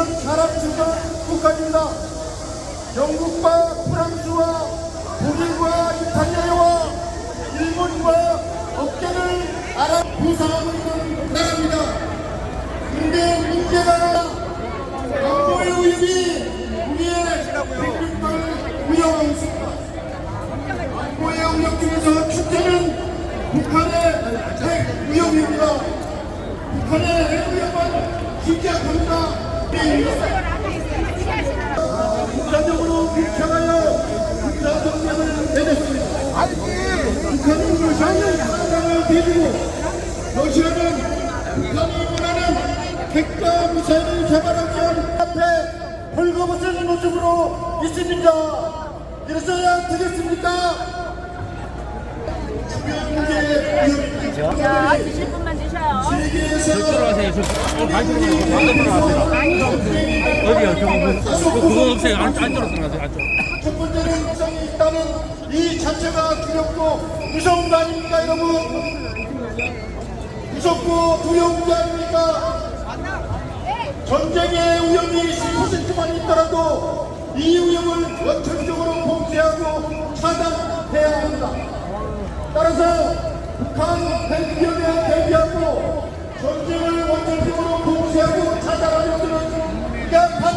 이런 가라앉은 국가입니다. 영국과 프랑스와 독일과 이탈리아와 일본과 어깨를 알아 부상하고 있는 나라입니다. 근데 문제가 안보의 위협이 우리의 대륙을 위협하고 있습니다. 안보의 위협 중에서 첫째는 북한의 핵 위협입니다. 북한의 핵 위협은 심각합니다. 국가적으로 불평하여 국가성명을 내렸습니다. 북한은 러시아의 상황을 대주고 러시아는 북한이 원하는 핵과 미사일을 개발하기 위한 앞에 벌거벗은 모습으로 있습니다. 이래서야 되겠습니까? 주변 문제의 위협입 방금 들어가세요. 어디요? 저거, 그거 없어요. 안, 안쪽으로 들어가세요. 안쪽. 첫 번째는 이성이 있다는 이 자체가 두렵고 무서운 거 아닙니까 여러분? 무섭고 두려운 게 아닙니까? 전쟁의 위험이 10%만 있더라도 이 위험을 원천적으로 봉쇄하고 차단해야 합니다. 따라서 북한 핵위협에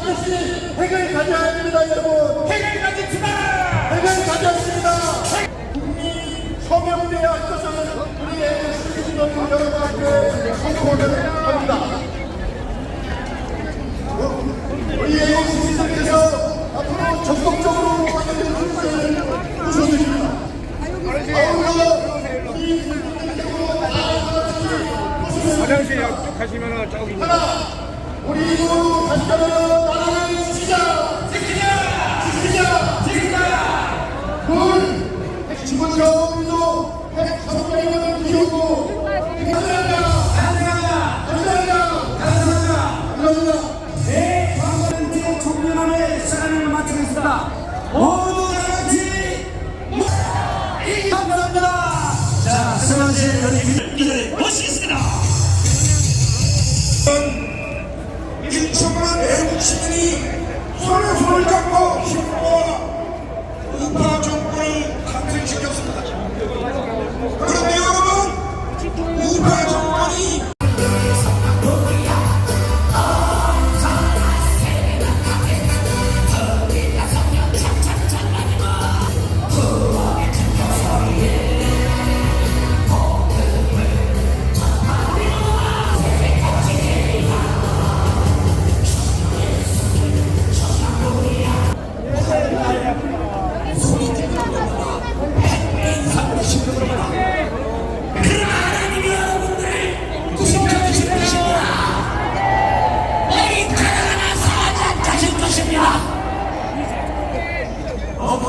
반드시 핵을 가져야 됩니다 여러분. 핵을 가집시다. 핵을 가져야 됩니다. 국민이 서명돼야 할 것을 우리의 수준은 여러분께 선포를 합니다. 우리의 시민들께서 앞으로 적극적으로 만들어줄 것을 부서드립니다. 아울러 우리 국민들께서 나아가는 화장실 쭉 가시면은 저기. 우리 모두 다시 기자님 모시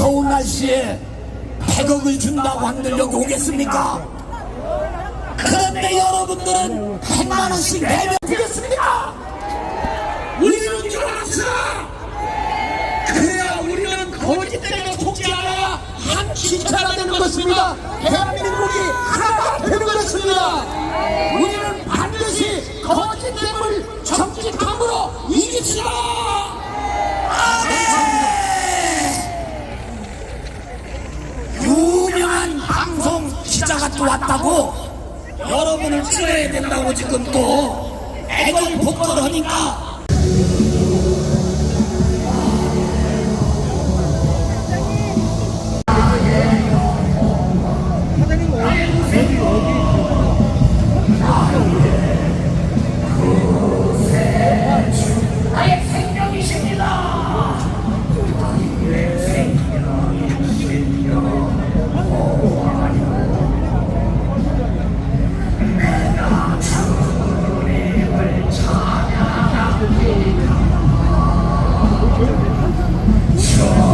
이 더운 날씨에 100억을 준다고 한들 여기 오겠습니까? 그런데 여러분들은 100만 원씩 내면 되겠습니까? 우리는 줄알았어 그래야 우리는 거짓 때문에 속지 않아야 한 진짜가 되는 것입니다. 대한민국이 하나가 되는 것입니다. 우리는 반드시 거짓 때문을 정직함으로 이깁시다. 유명한 방송 기자가 또 왔다고? 여러분을 찍어야 된다고 지금 또 애걸 복걸 하니까 자.